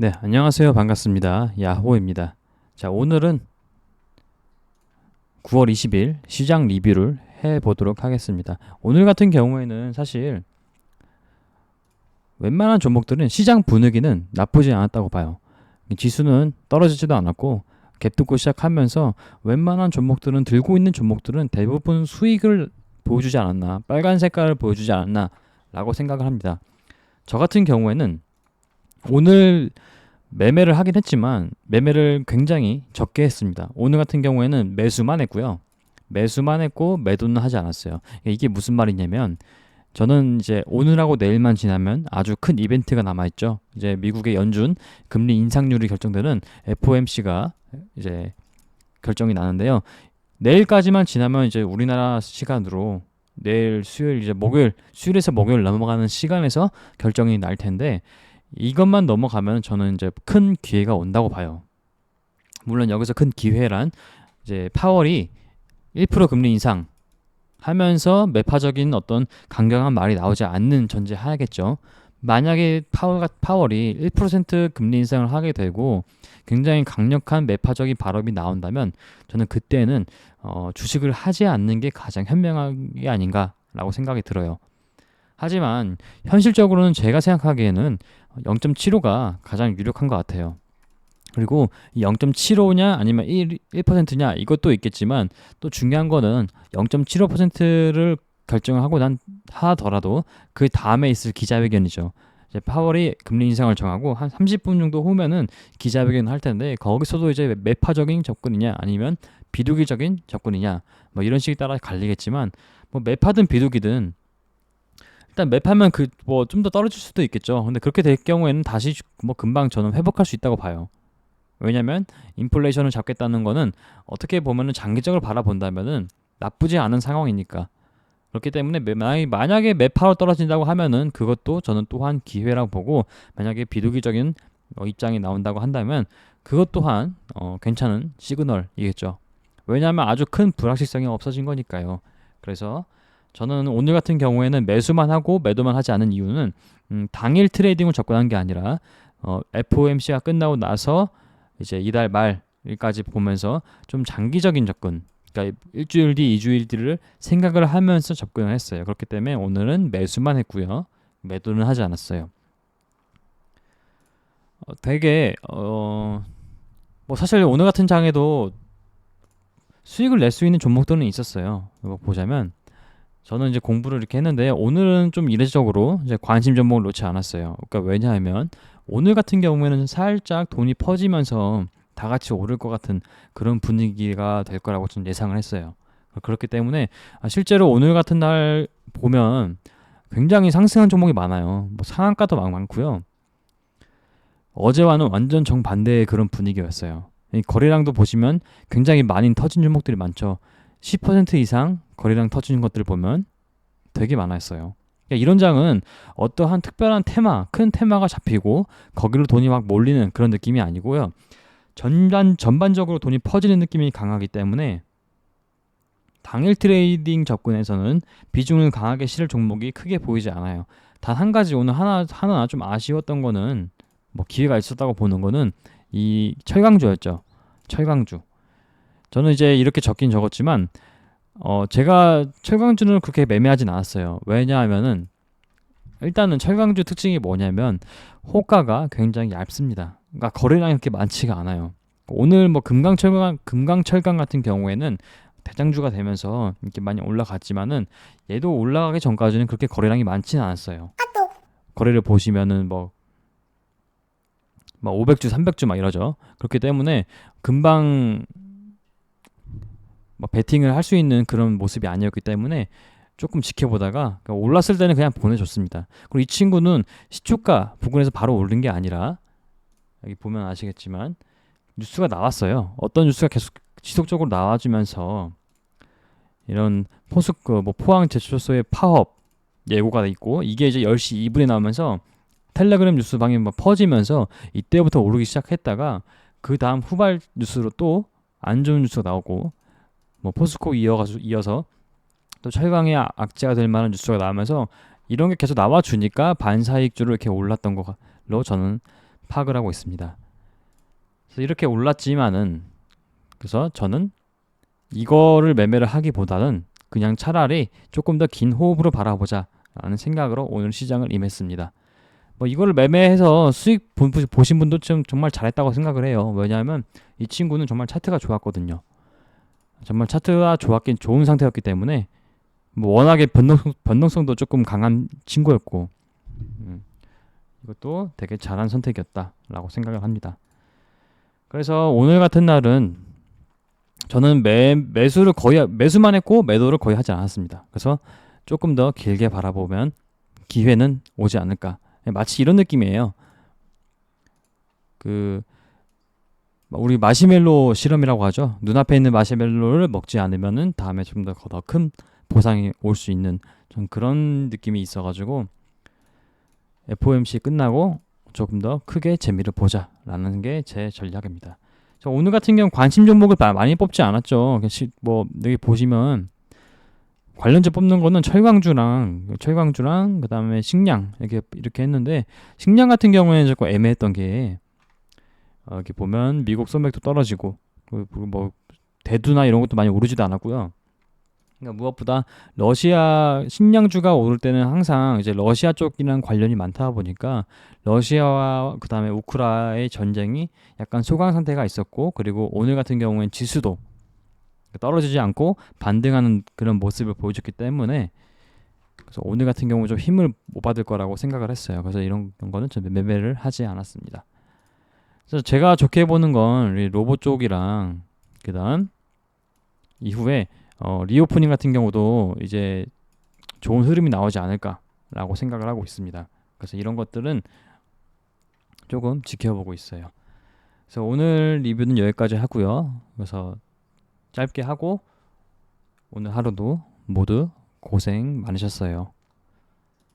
네, 안녕하세요. 반갑습니다. 야호입니다. 자, 오늘은 9월 20일 시장 리뷰를 해 보도록 하겠습니다. 오늘 같은 경우에는 사실 웬만한 종목들은 시장 분위기는 나쁘지 않았다고 봐요. 지수는 떨어지지도 않았고 갭 뚫고 시작하면서 웬만한 종목들은 들고 있는 종목들은 대부분 수익을 보여주지 않았나 빨간 색깔을 보여주지 않았나 라고 생각을 합니다. 저 같은 경우에는 오늘 매매를 하긴 했지만 매매를 굉장히 적게 했습니다. 오늘 같은 경우에는 매수만 했고요. 매수만 했고 매도는 하지 않았어요. 이게 무슨 말이냐면 저는 이제 오늘하고 내일만 지나면 아주 큰 이벤트가 남아 있죠. 이제 미국의 연준 금리 인상률이 결정되는 FOMC가 이제 결정이 나는데요. 내일까지만 지나면 이제 우리나라 시간으로 내일 수요일 이제 목요일 수요일에서 목요일 넘어가는 시간에서 결정이 날 텐데 이것만 넘어가면 저는 이제 큰 기회가 온다고 봐요. 물론 여기서 큰 기회란 이제 파월이 1% 금리 인상 하면서 매파적인 어떤 강경한 말이 나오지 않는 전제 하야겠죠. 만약에 파월, 파월이 1% 금리 인상을 하게 되고 굉장히 강력한 매파적인 발언이 나온다면 저는 그때는 어, 주식을 하지 않는 게 가장 현명한 게 아닌가라고 생각이 들어요. 하지만 현실적으로는 제가 생각하기에는 0.75가 가장 유력한 것 같아요. 그리고 0.75냐 아니면 1, 1%냐 이것도 있겠지만 또 중요한 거는 0.75%를 결정하고 난 하더라도 그 다음에 있을 기자회견이죠. 이제 파월이 금리 인상을 정하고 한 30분 정도 후면은 기자회견을 할 텐데 거기서도 이제 매파적인 접근이냐 아니면 비두기적인 접근이냐 뭐 이런 식에 따라 갈리겠지만 뭐 매파든 비두기든 일단 맵하면 그 뭐 좀 더 떨어질 수도 있겠죠. 근데 그렇게 될 경우에는 다시 뭐 금방 저는 회복할 수 있다고 봐요. 왜냐면 인플레이션을 잡겠다는 거는 어떻게 보면은 장기적으로 바라본다면은 나쁘지 않은 상황이니까. 그렇기 때문에 만약에 매파로 떨어진다고 하면은 그것도 저는 또한 기회라고 보고 만약에 비두기적인 어, 입장이 나온다고 한다면 그것 또한 어, 괜찮은 시그널이겠죠. 왜냐하면 아주 큰 불확실성이 없어진 거니까요. 그래서 저는 오늘 같은 경우에는 매수만 하고 매도만 하지 않은 이유는 음, 당일 트레이딩을 접근한 게 아니라 어, FOMC가 끝나고 나서 이제 이달 말까지 보면서 좀 장기적인 접근, 그러니까 일주일 뒤, 이주일 뒤를 생각을 하면서 접근을 했어요. 그렇기 때문에 오늘은 매수만 했고요, 매도는 하지 않았어요. 어, 되게 어, 뭐 사실 오늘 같은 장에도 수익을 낼 수 있는 종목들은 있었어요. 이거 보자면 저는 이제 공부를 이렇게 했는데 오늘은 좀 이례적으로 이제 관심 종목을 놓지 않았어요. 그러니까 왜냐하면 오늘 같은 경우에는 살짝 돈이 퍼지면서 다 같이 오를 것 같은 그런 분위기가 될 거라고 좀 예상을 했어요. 그렇기 때문에 아, 실제로 오늘 같은 날 보면 굉장히 상승한 종목이 많아요. 뭐 상한가도 많고요. 어제와는 완전 정반대의 그런 분위기였어요. 거래량도 보시면 굉장히 많이 터진 종목들이 많죠. 10% 이상 거래량 터지는 것들을 보면 되게 많았어요. 그러니까 이런 장은 어떠한 특별한 테마, 큰 테마가 잡히고 거기로 돈이 막 몰리는 그런 느낌이 아니고요. 전반 전반적으로 돈이 퍼지는 느낌이 강하기 때문에 당일 트레이딩 접근에서는 비중을 강하게 실을 종목이 크게 보이지 않아요. 단 한 가지 오늘 하나 하나 좀 아쉬웠던 거는 뭐 기회가 있었다고 보는 거는 이 철강주였죠. 철강주. 저는 이제 이렇게 적긴 적었지만 어 제가 철강주는 그렇게 매매하진 않았어요. 왜냐하면은 일단은 철강주 특징이 뭐냐면 호가가 굉장히 얇습니다. 그러니까 거래량이 그렇게 많지가 않아요. 오늘 뭐 금강철강 금강철강 같은 경우에는 대장주가 되면서 이렇게 많이 올라갔지만은 얘도 올라가기 전까지는 그렇게 거래량이 많지는 않았어요. 거래를 보시면은 뭐, 막 500주, 300주 막 이러죠. 그렇기 때문에 금방 뭐 베팅을 할 수 있는 그런 모습이 아니었기 때문에 조금 지켜보다가 그러니까 올랐을 때는 그냥 보내줬습니다. 그리고 이 친구는 시초가 부근에서 바로 오른 게 아니라 여기 보면 아시겠지만 뉴스가 나왔어요. 어떤 뉴스가 계속 지속적으로 나와주면서 이런 포스코 뭐 포항 제철소의 파업 예고가 있고 이게 이제 10시 2분에 나오면서 텔레그램 뉴스 방에 막 퍼지면서 이때부터 오르기 시작했다가 그 다음 후발 뉴스로 또 안 좋은 뉴스가 나오고 뭐 포스코 이어가지고 이어서 또 철강의 악재가 될 만한 뉴스가 나오면서 이런 게 계속 나와 주니까 반사익주로 이렇게 올랐던 걸로 저는 파악을 하고 있습니다. 그래서 이렇게 올랐지만은 그래서 저는 이거를 매매를 하기보다는 그냥 차라리 조금 더 긴 호흡으로 바라보자 라는 생각으로 오늘 시장을 임했습니다. 뭐 이거를 매매해서 수익 본- 보신 분도 좀 정말 잘했다고 생각을 해요. 왜냐하면 이 친구는 정말 차트가 좋았거든요. 정말 차트가 좋았긴 좋은 상태였기 때문에 뭐 워낙에 변동성, 변동성도 조금 강한 친구였고 음, 이것도 되게 잘한 선택이었다라고 생각을 합니다. 그래서 오늘 같은 날은 저는 매 매수를 거의 매수만 했고 매도를 거의 하지 않았습니다. 그래서 조금 더 길게 바라보면 기회는 오지 않을까. 마치 이런 느낌이에요. 그 우리 마시멜로 실험이라고 하죠. 눈앞에 있는 마시멜로를 먹지 않으면은 다음에 좀 더 더 큰 보상이 올 수 있는 좀 그런 느낌이 있어가지고 FOMC 끝나고 조금 더 크게 재미를 보자라는 게 제 전략입니다. 저 오늘 같은 경우 관심 종목을 마- 많이 뽑지 않았죠. 시- 뭐 여기 보시면 관련주 뽑는 거는 철강주랑 철강주랑 그다음에 식량 이렇게 이렇게 했는데 식량 같은 경우에는 조금 애매했던 게 어, 여기 보면 미국 소맥도 떨어지고 그리고 뭐 대두나 이런 것도 많이 오르지도 않았고요. 그러니까 무엇보다 러시아 식량주가 오를 때는 항상 이제 러시아 쪽이랑 관련이 많다 보니까 러시아와 그다음에 우크라의 전쟁이 약간 소강 상태가 있었고 그리고 오늘 같은 경우엔 지수도 떨어지지 않고 반등하는 그런 모습을 보여줬기 때문에 그래서 오늘 같은 경우 좀 힘을 못 받을 거라고 생각을 했어요. 그래서 이런 거는 좀 매매를 하지 않았습니다. 그래서 제가 좋게 보는 건이 로봇 쪽이랑 그다음 이후에 어, 리오프닝 같은 경우도 이제 좋은 흐름이 나오지 않을까라고 생각을 하고 있습니다. 그래서 이런 것들은 조금 지켜보고 있어요. 그래서 오늘 리뷰는 여기까지 하고요. 그래서 짧게 하고 오늘 하루도 모두 고생 많으셨어요.